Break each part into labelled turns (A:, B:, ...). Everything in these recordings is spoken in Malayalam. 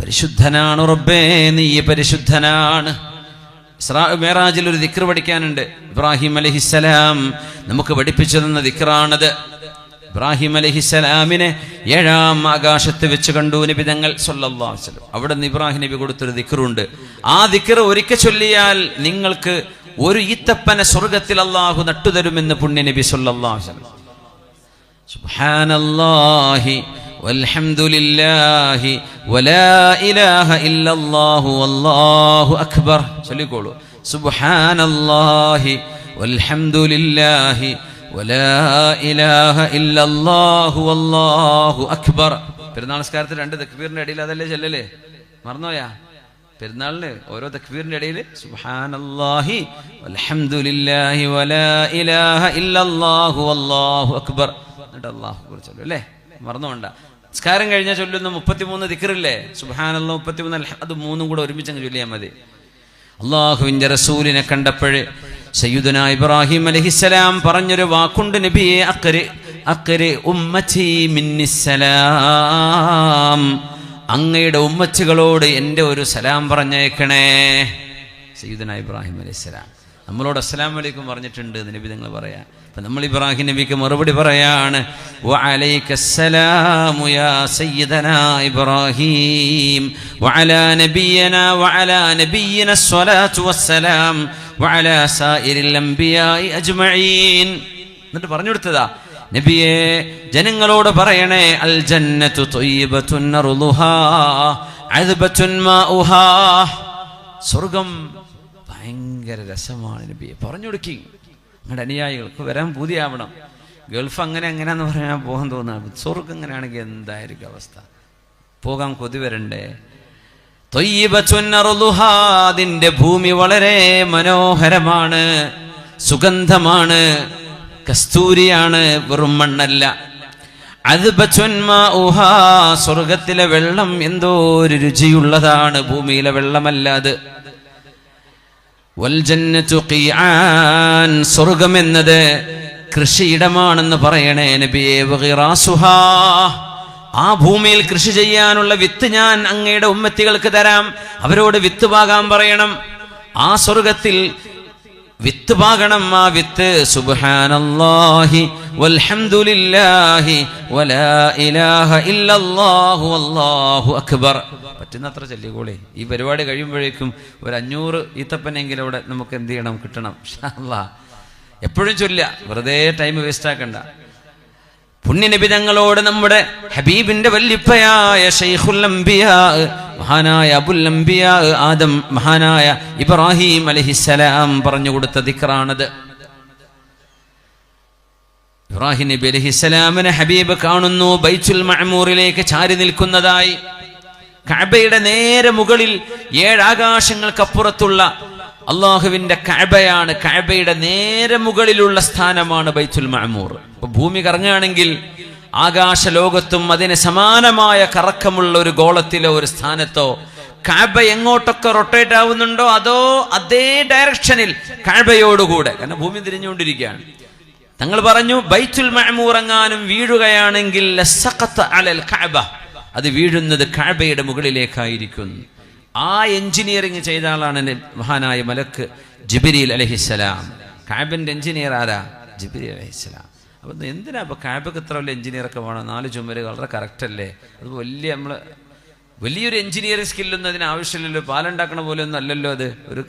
A: പരിശുദ്ധനാണ് റബ്ബേ നീ പരിശുദ്ധനാണ്. മേറാജിൽ ഒരു ദിക്ർ പഠിക്കാനുണ്ട്. ഇബ്രാഹിം അലഹിസ്സലാം നമുക്ക് പഠിപ്പിച്ചു തന്ന ദിക്റാണത്. ഇബ്രാഹിം അലഹിസ്സലാമിനെ ഏഴാം ആകാശത്ത് വെച്ച് കണ്ടു നിബിതങ്ങൾ സൊല്ലാസ്ലം അവിടെ നിന്ന് ഇബ്രാഹിം നബി കൊടുത്തൊരു ദിക്റുണ്ട്. ആ ദിക്ർ ഒരിക്കൽ ചൊല്ലിയാൽ നിങ്ങൾക്ക് ഒരു ഈത്തപ്പന സ്വർഗത്തിൽ അള്ളാഹു നട്ടുതരുമെന്ന് പുണ്യ നബി സൊല്ലാസ്ലം والحمد لله ولا إله إلا الله والله أكبر ചൊല്ലിക്കോളൂ سبحان الله والحمد لله ولا إله إلا الله والله أكبر പെരുന്നാൾ നമസ്കാരത്തിൽ രണ്ട് തക്ബീറിന്റെ ഇടയിൽ അതല്ലേ ചെല്ലല്ലേ മറന്നോയാ പെരുന്നാളിന് ഓരോ തക്ബീറിന്റെ ഇടയിൽ സുബ്ഹാനല്ലാഹി വൽഹംദുലില്ലാഹി വലാ ഇലാഹ ഇല്ലല്ലാഹു വല്ലാഹു അക്ബർ എന്നിട്ട് അള്ളാഹു കുറിച്ച് ചൊല്ലും അല്ലേ മറന്നുകൊണ്ട നിസ്കാരം കഴിഞ്ഞാൽ ചൊല്ലുന്ന മുപ്പത്തിമൂന്ന് ദിക്കറില്ലേ സുബാനല്ല മുപ്പത്തിമൂന്ന് അത് മൂന്നും കൂടെ ഒരുമിച്ച് അങ്ങ് ചൊല്ലിയാൽ മതി. അള്ളാഹുവിന്റെ റസൂലിനെ കണ്ടപ്പോഴേ സയ്യുദന ഇബ്രാഹിം അലഹിസലാം പറഞ്ഞൊരു വാക്കുണ്ട് നബിയെ അക്കര് അക്കര് ഉമ്മച്ചി അങ്ങയുടെ ഉമ്മച്ചുകളോട് എന്റെ ഒരു സലാം പറഞ്ഞേക്കണേ. സയ്യുദന ഇബ്രാഹിം അലൈഹിസ്സലാം. നമ്മളോട് അസ്സലാം വലൈക്കും പറഞ്ഞിട്ടുണ്ട് നബി നിങ്ങൾ പറയാം. അപ്പം നമ്മൾ ഇബ്രാഹിം നബിക്ക് മറുപടി പറയാണ് എന്നിട്ട് പറഞ്ഞു കൊടുത്തതാ നബിയെ ജനങ്ങളോട് പറയണേ അൽ ജന്നത്തു സ്വർഗം ഭയങ്കര രസമാണ് നബിയെ പറഞ്ഞു കൊടുക്കി. നിങ്ങളുടെ അനുയായികൾക്ക് വരാൻ പൂതിയാവണം. ഗൾഫ് അങ്ങനെ എങ്ങനെയാന്ന് പറഞ്ഞാൽ പോകാൻ തോന്നാണ് സ്വർഗ് എങ്ങനെയാണെങ്കിൽ എന്തായിരിക്കും അവസ്ഥ? പോകാൻ കൊതി വരണ്ടേ? അതിന്റെ ഭൂമി വളരെ മനോഹരമാണ് സുഗന്ധമാണ് കസ്തൂരിയാണ് വെറും മണ്ണല്ല. അത് സ്വർഗത്തിലെ വെള്ളം എന്തോ ഒരു രുചിയുള്ളതാണ് ഭൂമിയിലെ വെള്ളമല്ല അത്. സ്വർഗം എന്നത് കൃഷിയിടമാണെന്ന് പറയണേ നബിയെ ആ ഭൂമിയിൽ കൃഷി ചെയ്യാനുള്ള വിത്ത് ഞാൻ അങ്ങയുടെ ഉമ്മത്തികൾക്ക് തരാം. അവരോട് വിത്ത് പാകാൻ പറയണം. ആ സ്വർഗത്തിൽ വിത്ത് പാകണം. ആ വിത്ത് സുബ്ഹാനല്ലാഹി വൽഹംദുലില്ലാഹി വലാ ഇലാഹ ഇല്ലല്ലാഹു അല്ലാഹു അക്ബർ. പറ്റുന്നത്ര ചൊല്ലിക്കൂളി. ഈ പരിപാടി കഴിയുമ്പോഴേക്കും ഒരു അഞ്ഞൂറ് ഈത്തപ്പനെങ്കിലും അവിടെ നമുക്ക് എന്ത് ചെയ്യണം കിട്ടണം. എപ്പോഴും ചൊല്ല വെറുതെ ടൈം വേസ്റ്റ് ആക്കണ്ട. പുണ്യനിബിതങ്ങളോട് നമ്മുടെ ഹബീബിന്റെ അംബിയാ മഹാനായ അബുൽ ആദം മഹാനായ ഇബ്രാഹിം അലഹിസലാം പറഞ്ഞു കൊടുത്ത ദിക്റാണത്. ഇബ്രാഹിം നബി അലഹിസലാമിനെ ഹബീബ് കാണുന്നു ബൈച്ചുൽ മഹമൂറിലേക്ക് ചാരി നിൽക്കുന്നതായി. കഅബയുടെ നേരെ മുകളിൽ ഏഴാകാശങ്ങൾക്കപ്പുറത്തുള്ള അള്ളാഹുവിന്റെ കഅബയാണ്. കഅബയുടെ നേരെ മുകളിലുള്ള സ്ഥാനമാണ് ബൈത്തുൽ മഅമൂർ. ഇപ്പൊ ഭൂമി കറങ്ങുകയാണെങ്കിൽ ആകാശ ലോകത്തും അതിന് സമാനമായ കറക്കമുള്ള ഒരു ഗോളത്തിലോ ഒരു സ്ഥാനത്തോ കഅബ എങ്ങോട്ടൊക്കെ റൊട്ടേറ്റ് ആവുന്നുണ്ടോ അതോ അതേ ഡയറക്ഷനിൽ കഅബയോടുകൂടെ. കാരണം ഭൂമി തിരിഞ്ഞുകൊണ്ടിരിക്കുകയാണ്. തങ്ങൾ പറഞ്ഞു ബൈത്തുൽ മഅമൂർ എങ്ങാനും വീഴുകയാണെങ്കിൽ അലൽ കഅബ. അത് വീഴുന്നത് കഅബയുടെ മുകളിലേക്കായിരിക്കും ആ എഞ്ചിനീയറിംഗ് ചെയ്ത ആളാണ് മഹാനായ മലക്ക് ജിബിരിൽ അലഹിസ്സലാം. കാബിന്റെ എഞ്ചിനീയർ ആരാ? ജിബിരി അലഹിസ്സലാം. അപ്പം എന്തിനാ അപ്പോൾ കാബക്ക് ഇത്ര വലിയ എഞ്ചിനീയറൊക്കെ വേണം? നാല് ചുമര് വളരെ കറക്റ്റ് അല്ലേ? അത് വലിയ നമ്മൾ വലിയൊരു എഞ്ചിനീയറിംഗ് സ്കില്ലൊന്നും അതിന് ആവശ്യമില്ലല്ലോ. പാലുണ്ടാക്കണ പോലെ ഒന്നും അല്ലല്ലോ അത്. ഒരു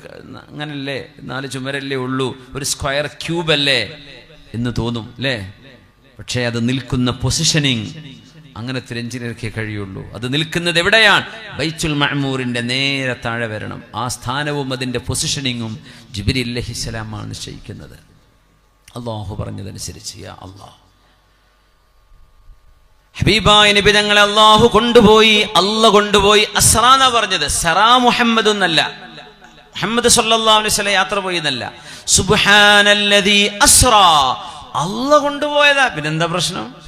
A: അങ്ങനല്ലേ? നാല് ചുമരല്ലേ ഉള്ളൂ. ഒരു സ്ക്വയർ ക്യൂബ് അല്ലേ? എന്ന് തോന്നും അല്ലേ? പക്ഷേ അത് നിൽക്കുന്ന പൊസിഷനിങ് അങ്ങനത്തെ ഒരു കഴിയുള്ളൂ. അത് നിൽക്കുന്നത് എവിടെയാണ്? ബൈച്ചുൽ മഹമൂറിന്റെ നേരെ താഴെ വരണം. ആ സ്ഥാനവും അതിന്റെ പൊസിഷനിങ്ങും ജിബിരി അല്ലഹിസ്സലാമാണ് നിശ്ചയിക്കുന്നത്. അള്ളാഹു പറഞ്ഞതനുസരിച്ച് യാ അള്ളാഹ് ഹബീബായ നബി അള്ളാഹു കൊണ്ടുപോയി അല്ല കൊണ്ടുപോയി. അസ്രാന പറഞ്ഞത്? സറാ മുഹമ്മദ് എന്നല്ല. മുഹമ്മദ് സല്ലല്ലാഹു അലൈഹി യാത്ര പോയി എന്നല്ല സുബ്ഹാനല്ലദീ അസ്റാ. അല്ല കൊണ്ടുപോയതാ. പിന്നെന്താ പ്രശ്നം?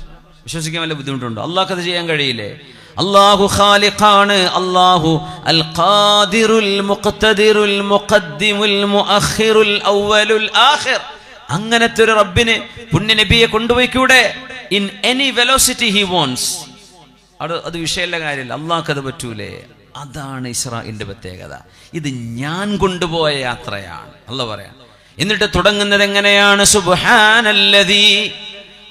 A: വിശ്വസിക്കാൻ വല്ല ബുദ്ധിമുട്ടുണ്ടോ. അള്ളാഹ് അത് ചെയ്യാൻ കഴിയില്ലേ? അള്ളാഹു ഖാലിഖാണ്. അള്ളാഹു അൽ ഖാദിറുൽ മുഖ്തദിറുൽ മുഖദ്ദിമുൽ മുഅഖിറുൽ അവ്വലുൽ ആഖിർ. അങ്ങനത്തെ ഒരു റബ്ബിന് പുണ്യ നബിയെ കൊണ്ടുപോയിക്കൂടെ? In any velocity he once അത് അത് വിഷയമല്ല കാര്യമില്ല. അള്ളാഹ്ക്ക് അത് പറ്റൂലേ. അതാണ് ഇസ്രായിന്റെ പ്രത്യേകത. ഇത് ഞാൻ കൊണ്ടുപോയ യാത്രയാണ്. അല്ല പറയാം. എന്നിട്ട് തുടങ്ങുന്നത് എങ്ങനെയാണ്? സുബ്ഹാനല്ലദീ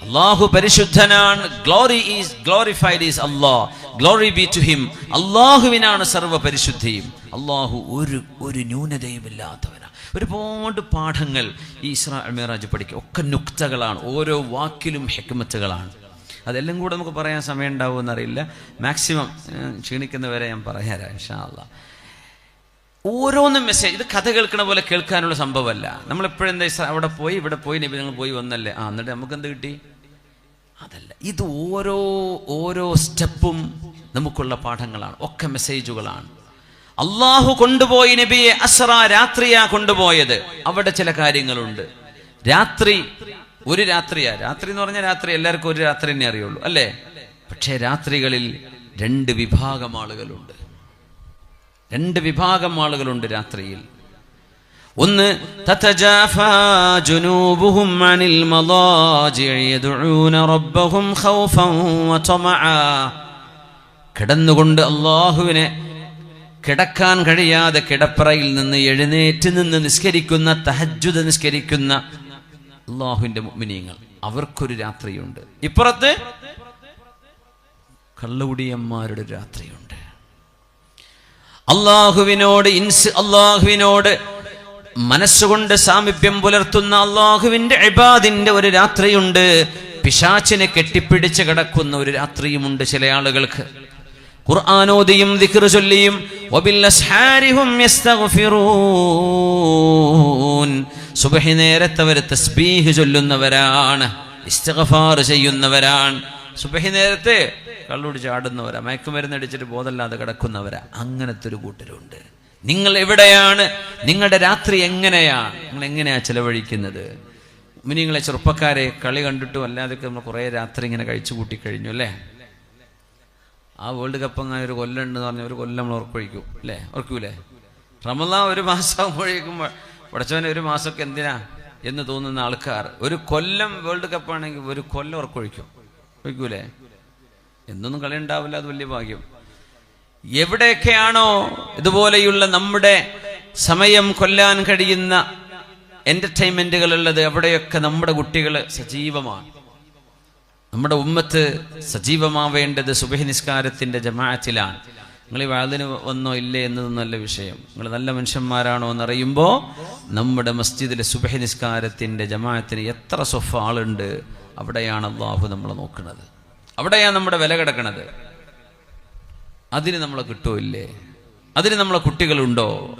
A: അള്ളാഹു പരിശുദ്ധനാണ്. Glory is glorified is Allah glory be to him അള്ളാഹുവിനാണ് സർവ പരിശുദ്ധിയും അള്ളാഹു ഒരു ഒരു ന്യൂനതയും ഇല്ലാത്തവനാണ് ഒരുപാട് പാഠങ്ങൾ ഈ ഇസ്രാ അൽമിറാജ് പഠിക്കും. ഒക്കെ നുക്തകളാണ്. ഓരോ വാക്കിലും ഹെക്മത്തുകളാണ്. അതെല്ലാം കൂടെ നമുക്ക് പറയാൻ സമയം ഉണ്ടാവുമെന്നറിയില്ല മാക്സിമം ക്ഷീണിക്കുന്നവരെ ഞാൻ പറയാം ഇൻഷാ അള്ളാഹ് ഓരോന്നും മെസ്സേജ് ഇത് കഥ കേൾക്കണ പോലെ കേൾക്കാനുള്ള സംഭവമല്ല. നമ്മളെപ്പോഴെന്താ അവിടെ പോയി ഇവിടെ പോയി നബി നിങ്ങൾ പോയി വന്നല്ലേ? ആ എന്നിട്ട് നമുക്ക് എന്ത് കിട്ടി? അതല്ല ഇത് ഓരോ ഓരോ സ്റ്റെപ്പും നമുക്കുള്ള പാഠങ്ങളാണ്. ഒക്കെ മെസ്സേജുകളാണ് അള്ളാഹു കൊണ്ടുപോയി നബിയെ അസറ രാത്രിയാ കൊണ്ടുപോയത്. അവിടെ ചില കാര്യങ്ങളുണ്ട്. രാത്രി ഒരു രാത്രിയാ. രാത്രി എന്ന് പറഞ്ഞാൽ രാത്രി എല്ലാവർക്കും ഒരു രാത്രി തന്നെ അറിയുള്ളൂ അല്ലേ? പക്ഷേ രാത്രികളിൽ രണ്ട് വിഭാഗം ആളുകളുണ്ട്. രണ്ട് വിഭാഗം ആളുകളുണ്ട് രാത്രിയിൽ. ഒന്ന് കിടന്നുകൊണ്ട് അള്ളാഹുവിനെ കിടക്കാൻ കഴിയാതെ കിടപ്പറയിൽ നിന്ന് എഴുന്നേറ്റ് നിന്ന് നിസ്കരിക്കുന്ന തഹജുദ് നിസ്കരിക്കുന്ന അള്ളാഹുവിന്റെ മുഅ്മിനീങ്ങൾ. അവർക്കൊരു രാത്രിയുണ്ട്. ഇപ്പുറത്ത് കള്ളുകുടിയന്മാരുടെ രാത്രിയുണ്ട്. അള്ളാഹുവിനോട് ഇൻസ് അള്ളാഹുവിനോട് മനസ്സുകൊണ്ട് സാമീപ്യം പുലർത്തുന്ന അള്ളാഹുവിന്റെ അബാദിന്റെ ഒരു രാത്രിയുണ്ട്. പിശാച്ചിനെ കെട്ടിപ്പിടിച്ച് കിടക്കുന്ന ഒരു രാത്രിയുമുണ്ട് ചില ആളുകൾക്ക്. ഖുർആാനോദിയും ദിക്ർ ചൊല്ലിയും സുബഹി നേരത്തെ അവർ തസ്ബീഹ് ചൊല്ലുന്നവരാണ് ഇസ്തിഗ്ഫാർ ചെയ്യുന്നവരാണ്. സുബഹി നേരത്തെ കള്ളുടി ചാടുന്നവരാ മയക്കുമരുന്ന് അടിച്ചിട്ട് ബോധമില്ലാതെ കിടക്കുന്നവരാ. അങ്ങനത്തെ ഒരു കൂട്ടരുണ്ട്. നിങ്ങൾ എവിടെയാണ്? നിങ്ങളുടെ രാത്രി എങ്ങനെയാ? നിങ്ങൾ എങ്ങനെയാ ചെലവഴിക്കുന്നത്? നിങ്ങളെ ചെറുപ്പക്കാരെ കളി കണ്ടിട്ടും അല്ലാതെ നമ്മൾ കുറേ രാത്രി ഇങ്ങനെ കഴിച്ചു കൂട്ടി കഴിഞ്ഞു അല്ലേ? ആ വേൾഡ് കപ്പ് അങ്ങനെ ഒരു കൊല്ലം ഉണ്ടെന്ന് പറഞ്ഞ ഒരു കൊല്ലം നമ്മൾ ഉറപ്പഴിക്കും അല്ലേ? ഉറക്കൂലേ? റമദാൻ ഒരു മാസമാകുമ്പോഴേക്കും പടച്ചവനെ ഒരു മാസമൊക്കെ എന്തിനാ എന്ന് തോന്നുന്ന ആൾക്കാർ. ഒരു കൊല്ലം വേൾഡ് കപ്പ് ആണെങ്കിൽ ഒരു കൊല്ലം ഉറക്കൊഴിക്കും. ഒഴിക്കൂലേ? എന്നൊന്നും കളി ഉണ്ടാവില്ല അത് വലിയ ഭാഗ്യം. എവിടെയൊക്കെയാണോ ഇതുപോലെയുള്ള നമ്മുടെ സമയം കൊല്ലാൻ കഴിയുന്ന എന്റർടൈൻമെന്റുകൾ ഉള്ളത് അവിടെയൊക്കെ നമ്മുടെ കുട്ടികൾ സജീവമാണ്. നമ്മുടെ ഉമ്മത്ത് സജീവമാവേണ്ടത് സുബഹി നിസ്കാരത്തിന്റെ ജമാഅത്തിലാണ്. നിങ്ങൾ ഈ വാതിന് വന്നോ ഇല്ലേ എന്നത് നല്ല വിഷയം. നിങ്ങൾ നല്ല മനുഷ്യന്മാരാണോ എന്നറിയുമ്പോൾ നമ്മുടെ മസ്ജിദിലെ സുബഹി നിസ്കാരത്തിന്റെ ജമാഅത്തിന് എത്ര സൊഫ ആളുണ്ട് അവിടെയാണ് അള്ളാഹു നമ്മൾ നോക്കുന്നത്. അവിടെയാണ് നമ്മുടെ വില കിടക്കണത്. അതിന് നമ്മളെ കിട്ടുമില്ലേ അതിന് നമ്മളെ കുട്ടികളുണ്ടോ?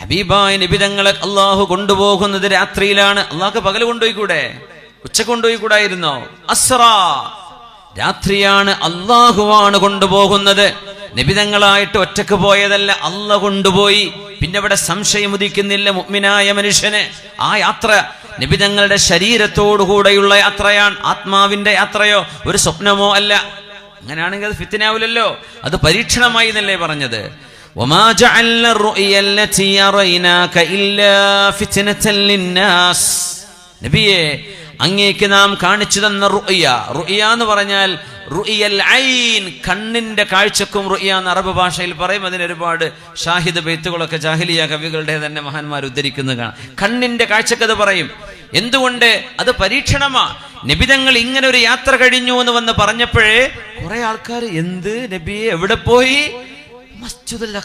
A: ഹബീബായ നിബിതങ്ങളെ അള്ളാഹു കൊണ്ടുപോകുന്നത് രാത്രിയിലാണ്. അള്ളാഹ് പകൽ കൊണ്ടുപോയിക്കൂടെ? ഉച്ച കൊണ്ടുപോയിക്കൂടായിരുന്നോ? അസ്ര രാത്രിയാണ് അള്ളാഹുവാണ് കൊണ്ടുപോകുന്നത്. നിബിതങ്ങളായിട്ട് ഒറ്റയ്ക്ക് പോയതല്ല അല്ല കൊണ്ടുപോയി. പിന്നെ അവിടെ സംശയം ഉദിക്കുന്നില്ല മുഗ്മിനായ മനുഷ്യന് ആ യാത്ര നിബിതങ്ങളുടെ ശരീരത്തോടുകൂടെയുള്ള യാത്രയാണ് ആത്മാവിന്റെ യാത്രയോ ഒരു സ്വപ്നമോ അല്ല അങ്ങനെയാണെങ്കിൽ അത് ഫിത്തിനാവില്ലല്ലോ അത് പരീക്ഷണമായി എന്നല്ലേ പറഞ്ഞത് وما جعلنا الرؤيا التي أريناك إلا فتنة للناس നബിയെ അങ്ങേക്ക് നാം കാണിച്ചു തന്ന റുയ റുയ എന്ന് പറഞ്ഞാൽ റുയൽ ഐൻ കണ്ണിന്റെ കാഴ്ചക്കും റുയ എന്ന് അറബ് ഭാഷയിൽ പറയും. അതിന് ഒരുപാട് ഷാഹിദ് ബെയ്ത്തുകളൊക്കെ ജാഹിലിയ കവികളുടെ തന്നെ മഹാന്മാർ ഉദ്ധരിക്കുന്നു കാണാം. കണ്ണിന്റെ കാഴ്ചക്കത് പറയും. എന്തുകൊണ്ട്? അത് പരീക്ഷണമാ. നബിതങ്ങൾ ഇങ്ങനെ ഒരു യാത്ര കഴിഞ്ഞു എന്ന് വന്ന് പറഞ്ഞപ്പോഴേ കുറെ ആൾക്കാർ എന്ത് നബിയെ എവിടെ പോയി? മസ്ജിദുൽ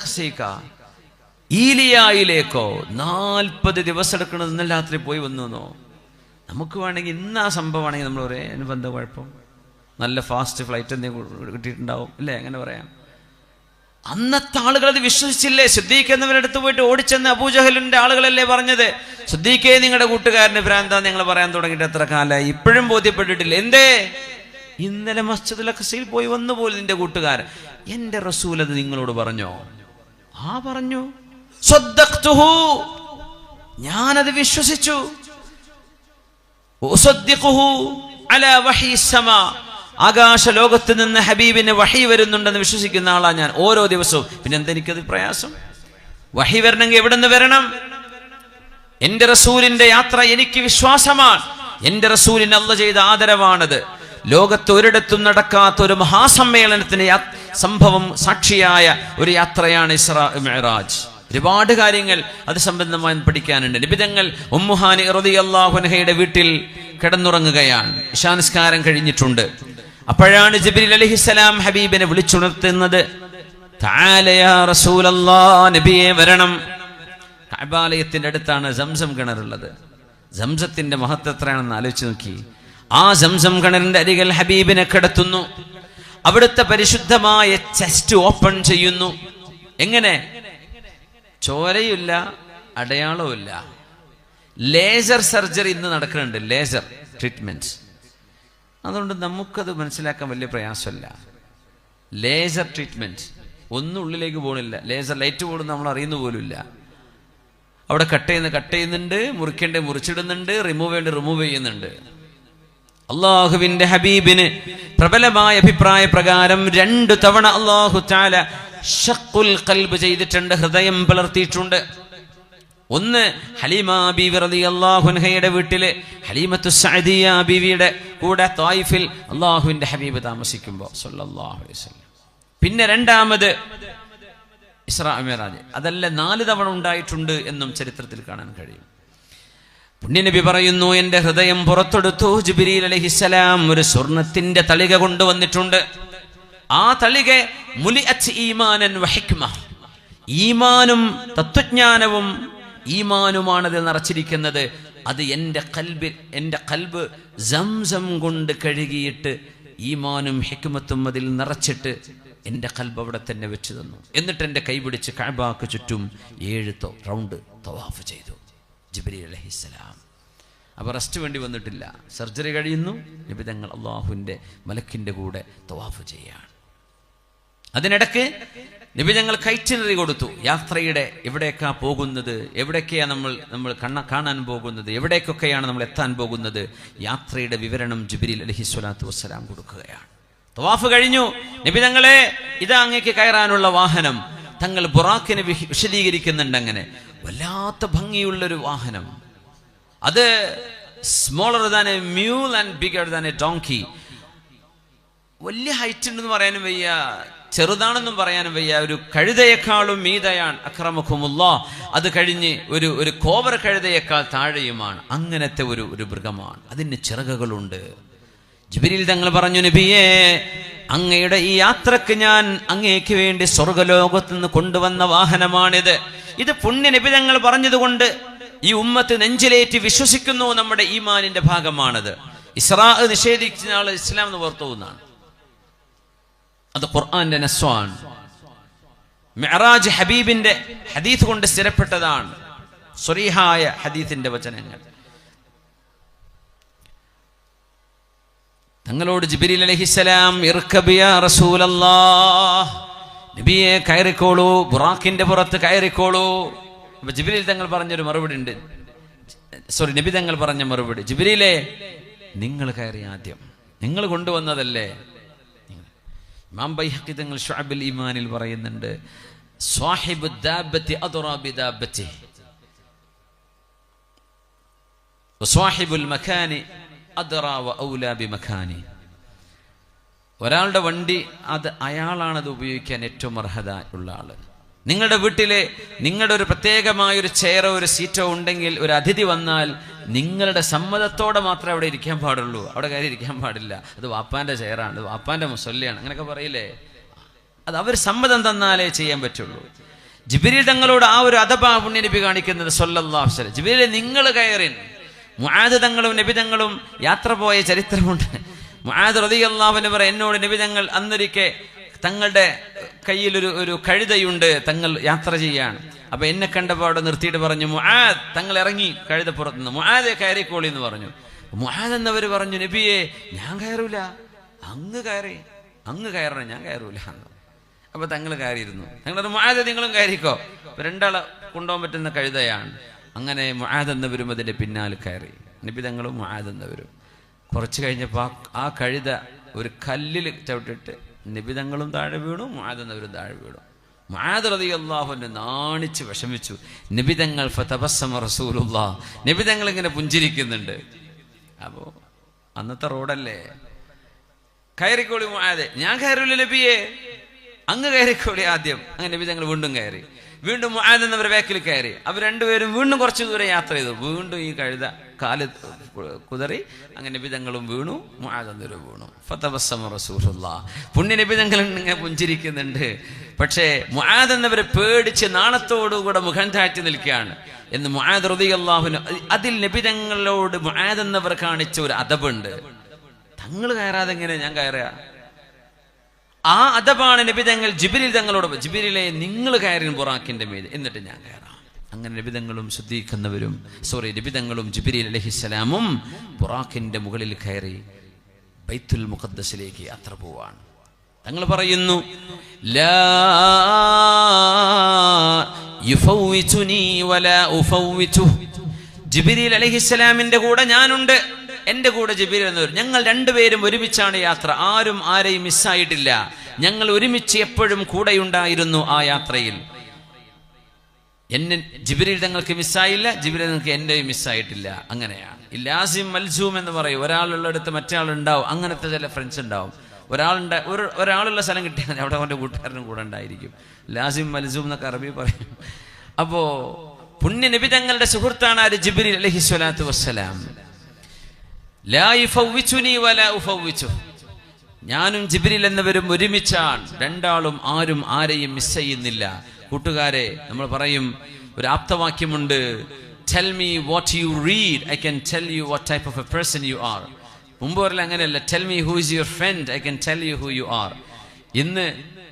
A: ഈലിയായിലേക്കോ നാൽപ്പത് ദിവസം എടുക്കണത് ഇന്നലെ രാത്രി പോയി വന്നു നമുക്ക് വേണമെങ്കിൽ ഇന്ന് ആ സംഭവമാണെങ്കിൽ നമ്മൾ പറയാം അതിന് എന്താ കുഴപ്പം? നല്ല ഫാസ്റ്റ് ഫ്ലൈറ്റ് എന്തെങ്കിലും കിട്ടിയിട്ടുണ്ടാവും. അല്ലേ അങ്ങനെ പറയാം. അന്നത്തെ ആളുകൾ അത് വിശ്വസിച്ചില്ലേ? ശ്രദ്ധിക്കുന്നവരുടെ അടുത്ത് പോയിട്ട് ഓടിച്ചെന്ന് അബൂജഹലിന്റെ ആളുകളല്ലേ പറഞ്ഞത്? ശ്രദ്ധിക്കേ നിങ്ങളുടെ കൂട്ടുകാരന് ഭ്രാന്താ നിങ്ങൾ പറയാൻ തുടങ്ങിയിട്ട് എത്ര കാലമായി ഇപ്പോഴും ബോധ്യപ്പെട്ടിട്ടില്ല. എന്തേ? ഇന്നലെ മസ്ജിദ് അഖസയിൽ പോയി വന്നു പോലും നിന്റെ കൂട്ടുകാരൻ. എന്റെ റസൂൽ അത് നിങ്ങളോട് പറഞ്ഞോ? ആ പറഞ്ഞു. ഞാനത് വിശ്വസിച്ചു. ആകാശ ലോകത്ത് നിന്ന് ഹബീബിന് വഹി വരുന്നുണ്ടെന്ന് വിശ്വസിക്കുന്ന ആളാണ് ഞാൻ ഓരോ ദിവസവും. പിന്നെ എന്തെനിക്കത് പ്രയാസം? വഹി വരണമെങ്കിൽ എവിടെ നിന്ന് വരണം? എന്റെ റസൂലിന്റെ യാത്ര എനിക്ക് വിശ്വാസമാണ്. എന്റെ റസൂലിന് അല്ല ചെയ്ത ആദരവാണത്. ലോകത്ത് ഒരിടത്തും നടക്കാത്ത ഒരു മഹാസമ്മേളനത്തിന് സംഭവം സാക്ഷിയായ ഒരു യാത്രയാണ് ഇസ്രാ മെഹറാജ് ഒരുപാട് കാര്യങ്ങൾ അത് സംബന്ധമായി പഠിക്കാനുണ്ട്. നിബിതങ്ങൾ ഉമ്മുഹാനി അള്ളാഹുനഹയുടെ വീട്ടിൽ കിടന്നുറങ്ങുകയാണ്. ഇശാനിസ്കാരം കഴിഞ്ഞിട്ടുണ്ട്. അപ്പോഴാണ് ജബിരി അലഹിസ്സലാം ഹബീബിനെ വിളിച്ചുണർത്തുന്നത് "തആല റസൂലല്ലാ, നബിയെ വരണം. കബാലയത്തിന്റെ അടുത്താണ് സംസം കിണറുള്ളത്. സംസത്തിന്റെ മഹത്വം എത്രയാണെന്ന് ആലോചിച്ച് നോക്കി. ആ സംസം കിണറിന്റെ അരികിൽ ഹബീബിനെ കിടത്തുന്നു. അവിടുത്തെ പരിശുദ്ധമായ ചെസ്റ്റ് ഓപ്പൺ ചെയ്യുന്നു. എങ്ങനെ? ചോരയില്ല അടയാളവുമില്ല. ലേസർ സർജറി ഇന്ന് നടക്കുന്നുണ്ട് ലേസർ ട്രീറ്റ്മെന്റ് അതുകൊണ്ട് നമുക്കത് മനസ്സിലാക്കാൻ വലിയ പ്രയാസമല്ല. ലേസർ ട്രീറ്റ്മെന്റ് ഒന്നും ഉള്ളിലേക്ക് പോകണില്ല ലേസർ ലൈറ്റ് പോലും നമ്മൾ അറിയുന്ന പോലുമില്ല. അവിടെ കട്ട് ചെയ്യുന്ന കട്ട് ചെയ്യുന്നുണ്ട് മുറിക്കേണ്ട മുറിച്ചിടുന്നുണ്ട് റിമൂവ് ചെയ്യേണ്ട റിമൂവ് ചെയ്യുന്നുണ്ട്. അള്ളാഹുവിന്റെ ഹബീബിന് പ്രബലമായ അഭിപ്രായ പ്രകാരം രണ്ടു തവണ അള്ളാഹു താല ഷക്കുൽ കൽബ് ചെയ്തിട്ടുണ്ട് ഹൃദയം പിളർത്തിയിട്ടുണ്ട്. ഒന്ന് ഹലീമ ബീവി അള്ളാഹുൻഹയുടെ വീട്ടിൽ ഹലീമത്തു സഅദിയ കൂടെ തായിഫിൽ അള്ളാഹുവിന്റെ ഹബീബ് താമസിക്കുമ്പോൾ അലൈഹി വസല്ലം. പിന്നെ രണ്ടാമത് ഇസ്രാ മിറാജ്. അതല്ല നാല് തവണ ഉണ്ടായിട്ടുണ്ട് എന്നും ചരിത്രത്തിൽ കാണാൻ കഴിയും. പുണ്യനബി പറയുന്നു എന്റെ ഹൃദയം പുറത്തെടുത്തു. ജുബിരി അലഹിസലാം ഒരു സ്വർണത്തിന്റെ തളിക കൊണ്ടുവന്നിട്ടുണ്ട്. ആ തളിക മുലിഅത്ത് ഈമാനൻ വഹിക്മ ഈമാനും തത്വജ്ഞാനവും ഈമാനുമാണത് നിറച്ചിരിക്കുന്നത്. അത് എന്റെ കൽബിൽ എന്റെ കൽബ് സംസം കൊണ്ട് കഴുകിയിട്ട് ഈമാനും ഹിക്മത്തും അതിൽ നിറച്ചിട്ട് എന്റെ കൽബ് അവിടെ തന്നെ വെച്ച് തന്നു. എന്നിട്ട് എന്റെ കൈപിടിച്ച് കഴബാക്ക് ചുറ്റും ഏഴ് റൗണ്ട് തവാഫ് ചെയ്തു. ജിബരി അലഹിസ്സലാം അപ്പോൾ റെസ്റ്റ് വേണ്ടി വന്നിട്ടില്ല. സർജറി കഴിയുന്നു. നിബിതങ്ങൾ അള്ളാഹുവിന്റെ മലക്കിന്റെ കൂടെ തവാഫ് ചെയ്യാണ് അതിനിടക്ക് നിബിതങ്ങൾ കൈറ്റിനറി കൊടുത്തു. യാത്രയുടെ എവിടേക്കാ പോകുന്നത്? എവിടേക്കാ നമ്മൾ നമ്മൾ കണ്ണ കാണാൻ പോകുന്നത്? എവിടേക്കൊക്കെയാണ് നമ്മൾ എത്താൻ പോകുന്നത്? യാത്രയുടെ വിവരണം ജിബിരിൽ അലഹി സ്വലാത്തു വസ്സലാം കൊടുക്കുകയാണ്. തവാഫ് കഴിഞ്ഞു. നിബിതങ്ങളെ ഇതാ അങ്ങേക്ക് കയറാനുള്ള വാഹനം. തങ്ങൾ ബുറാക്കിനെ വിശദീകരിക്കുന്നുണ്ട് അങ്ങനെ. വല്ലാത്ത ഭംഗിയുള്ളൊരു വാഹനം. അത് smaller than a mule and bigger than a donkey വലിയ ഹൈറ്റ് ഉണ്ടെന്ന് പറയാനും വയ്യ. ചെറുതാണെന്നും പറയാനും വയ്യ. ഒരു കഴുതയേക്കാളും മീതയാണ്. അക്രമഖുമുള്ള അത് കഴിഞ്ഞ് ഒരു ഒരു കോവർ കഴുതയേക്കാൾ താഴെയുമാണ്. അങ്ങനത്തെ ഒരു ഒരു മൃഗമാണ്. അതിന് ചിറകുകളുണ്ട്. ജിബിരിൽ തങ്ങൾ പറഞ്ഞു നബിയേ അങ്ങയുടെ ഈ യാത്രയ്ക്ക് ഞാൻ അങ്ങേക്ക് വേണ്ടി സ്വർഗലോകത്ത് നിന്ന് കൊണ്ടുവന്ന വാഹനമാണിത്. ഇത് പുണ്യ നബി തങ്ങൾ പറഞ്ഞതുകൊണ്ട് ഈ ഉമ്മത്ത് നെഞ്ചിലേറ്റി വിശ്വസിക്കുന്നു. നമ്മുടെ ഈമാനിന്റെ ഭാഗമാണത്. ഇസ്രാ നിഷേധിച്ച ആൾ ഇസ്ലാം എന്ന് പുറത്തുപോകുന്നതാണ് അത് ഖുർആന്റെ നസ്വാണ്. മെഹറാജ് ഹബീബിന്റെ ഹദീത്ത് കൊണ്ട് സ്ഥിരപ്പെട്ടതാണ് സ്വരീഹായ ഹദീത്തിന്റെ വചനങ്ങൾ. തങ്ങളോട് ജിബിരിൽ അലഹിസലാം നബിയെ കയറിക്കോളൂ ബുറാഖിന്റെ പുറത്ത് കയറിക്കോളൂ. അപ്പൊ ജിബിരിൽ തങ്ങൾ പറഞ്ഞൊരു മറുപടി ഉണ്ട്. സോറി നബി തങ്ങൾ പറഞ്ഞ മറുപടി. ജിബിരിയിലെ നിങ്ങൾ കയറി ആദ്യം. നിങ്ങൾ കൊണ്ടുവന്നതല്ലേ? ഇമാം ബൈഹക്കി തങ്ങൾ ഷുഅബുൽ ഈമാനിൽ പറയുന്നുണ്ട് സ്വാഹിബു ദാബത്തി അദ്റാ ബിദാബത്തി വസ്വാഹിബുൽ മഖാനി അദ്റാ വ ഔലാ ബിമഖാനി ഒരാളുടെ വണ്ടി അത് അയാളാണത് ഉപയോഗിക്കാൻ ഏറ്റവും അർഹത ഉള്ള ആൾ. നിങ്ങളുടെ വീട്ടിലെ നിങ്ങളുടെ ഒരു പ്രത്യേകമായ ഒരു ചെയറോ ഒരു സീറ്റോ ഉണ്ടെങ്കിൽ ഒരു അതിഥി വന്നാൽ നിങ്ങളുടെ സമ്മതത്തോടെ മാത്രമേ അവിടെ ഇരിക്കാൻ പാടുള്ളൂ. അവിടെ കയറി ഇരിക്കാൻ പാടില്ല. അത് വാപ്പാന്റെ ചെയറാണ് അത് വാപ്പാന്റെ മുസല്യാണ് അങ്ങനെയൊക്കെ പറയില്ലേ? അത് അവർ സമ്മതം തന്നാലേ ചെയ്യാൻ പറ്റുള്ളൂ. ജിബിരി തങ്ങളോട് ആ ഒരു അഥബാ പുണ്യനബി കാണിക്കുന്നത് സൊല്ലാഹുസല ജിബിരിലെ നിങ്ങൾ കയറിൻ മുആദ് തങ്ങളും നബി തങ്ങളും യാത്ര പോയ ചരിത്രമുണ്ട്. മുആദ് റളിയല്ലാഹുവിന് പറ എന്നോട് നബി തങ്ങൾ അന്നൊരിക്കെ തങ്ങളുടെ കയ്യിലൊരു ഒരു കഴുതയുണ്ട് തങ്ങൾ യാത്ര ചെയ്യാണ്. അപ്പൊ എന്നെ കണ്ടപ്പോൾ അവിടെ നിർത്തിയിട്ട് പറഞ്ഞു മുആദ് തങ്ങൾ ഇറങ്ങി കഴുതപ്പുറത്ത് നിന്ന് മുആദെ കയറിക്കോളി എന്ന് പറഞ്ഞു. മുആദ് എന്നവർ പറഞ്ഞു നബിയെ ഞാൻ കയറൂല. അങ്ങ് കയറി. അങ്ങ് കയറണം ഞാൻ കയറൂല. എന്ന് അപ്പൊ തങ്ങൾ കയറിയിരുന്നു. തങ്ങൾ മുആദ് നിങ്ങളും കയറിക്കോ. രണ്ടാളെ കൊണ്ടുപോകാൻ പറ്റുന്ന കഴുതയാണ്. അങ്ങനെ മുആദ് എന്നവരും അതിന്റെ പിന്നാലെ കയറി. നബി തങ്ങളും മുആദ് എന്നവരും. കുറച്ച് കഴിഞ്ഞപ്പോൾ ആ കഴുത ഒരു കല്ലിൽ ചവിട്ടിട്ട് നിബിതങ്ങളും താഴെ വീണു മുആദ് എന്നവരും താഴെ വീണു. മുആദ് റളിയല്ലാഹുവിനെ നാണിച്ച് വിഷമിച്ചു. നിബിതങ്ങൾ ഫതബസ്സമ നിബിതങ്ങൾ ഇങ്ങനെ പുഞ്ചിരിക്കുന്നുണ്ട്. അപ്പോ അന്നത്തെ റോഡല്ലേ? കയറിക്കോളി മുആദ് ഞാൻ കയറില്ല നബിയെ. അങ്ങ് കയറിക്കോളി ആദ്യം. അങ്ങനെ നബിതങ്ങൾ വീണ്ടും കയറി. വീണ്ടും മുആദ് എന്നവർ ബാക്കിൽ കയറി. അവർ രണ്ടുപേരും വീണ്ടും കുറച്ച് ദൂരം യാത്ര ചെയ്തു. വീണ്ടും ഈ കഴുത കാൽ കുതറി അങ്ങനെ നബി തങ്ങളും വീണു എന്നവർ വീണു. ഫതബസ്സമ റസൂലുള്ള. പുണ്യ നബി തങ്ങൾ ഇങ്ങനെ പുഞ്ചിരിക്കുന്നുണ്ട്. പക്ഷേ മുആദ് പേടിച്ച് നാണത്തോടുകൂടെ മുഖം താഴ്ത്തി നിൽക്കുകയാണ്. എന്ന് മുആദ് അള്ളാഹുന് അതിൽ നബി തങ്ങളോട് മുആദ് എന്നവർ കാണിച്ച ഒരു അദബുണ്ട്. തങ്ങൾ കയറാതെ എങ്ങനെ ഞാൻ കയറുക? ആ അദബാണ് നബി തങ്ങൾ ജിബിരിൽ തങ്ങളോട് ജിബിരിലെ നിങ്ങൾ കയറിയും ബുറാക്കിന്റെ മീത്. എന്നിട്ട് ഞാൻ കയറാം. അങ്ങനെ രബിതങ്ങളും ശുദ്ധീകരിക്കുന്നവരും സോറി രബിതങ്ങളും ജിബിരി അലഹിസ്സലാമും ബുറാക്കിന്റെ മുകളിൽ കയറി ബൈത്തുൽ മുഖദ്ദസിലേക്ക് യാത്ര പോവാണ്. തങ്ങൾ പറയുന്നു ജിബിരിൽ അലഹിസ്സലാമിന്റെ കൂടെ ഞാനുണ്ട്. എന്റെ കൂടെ ജിബിരിൽ എന്നവർ ഞങ്ങൾ രണ്ടുപേരും ഒരുമിച്ചാണ് യാത്ര. ആരും ആരെയും മിസ്സായിട്ടില്ല ഞങ്ങൾ ഒരുമിച്ച് എപ്പോഴും കൂടെയുണ്ടായിരുന്നു ആ യാത്രയിൽ. എന്നെ ജിബിരിൽ തങ്ങൾക്ക് മിസ്സായില്ല ജിബിരിൽ നിങ്ങൾക്ക് എന്റെ മിസ്സായിട്ടില്ല. അങ്ങനെയാണ്. ഇല്ലാസിം ലാസിം മൽസൂം എന്ന് പറയും. ഒരാളുള്ളിടത്ത് മറ്റേ ആളുണ്ടാവും അങ്ങനത്തെ ചില ഫ്രണ്ട്സ് ഉണ്ടാവും. ഒരാളുണ്ട ഒരു ഒരാളുള്ള സ്ഥലം കിട്ടിയാൽ അവിടെ അവന്റെ കൂട്ടുകാരനും കൂടെ ഉണ്ടായിരിക്കും. ലാസിം മൽസൂം എന്നൊക്കെ അറബി പറയും. അപ്പോ പുണ്യ നബി തങ്ങളുടെ സുഹൃത്താണ് ആര്? ജിബിരി അലഹി സ്വലാത്തു വസ്സലാം. ഞാനും ജിബിരിൽ എന്നവരും ഒരുമിച്ചാണ്. രണ്ടാളും ആരും ആരെയും മിസ് ചെയ്യുന്നില്ല. കൂട്ടുകാരെ നമ്മൾ പറയും ഒരു ആപ്തവാക്യമുണ്ട്. Tell me what you read I can tell you what type of a person you are മുമ്പ് പറയില്ല അങ്ങനെയല്ല. Tell me who is your friend I can tell you who you are ഇന്ന്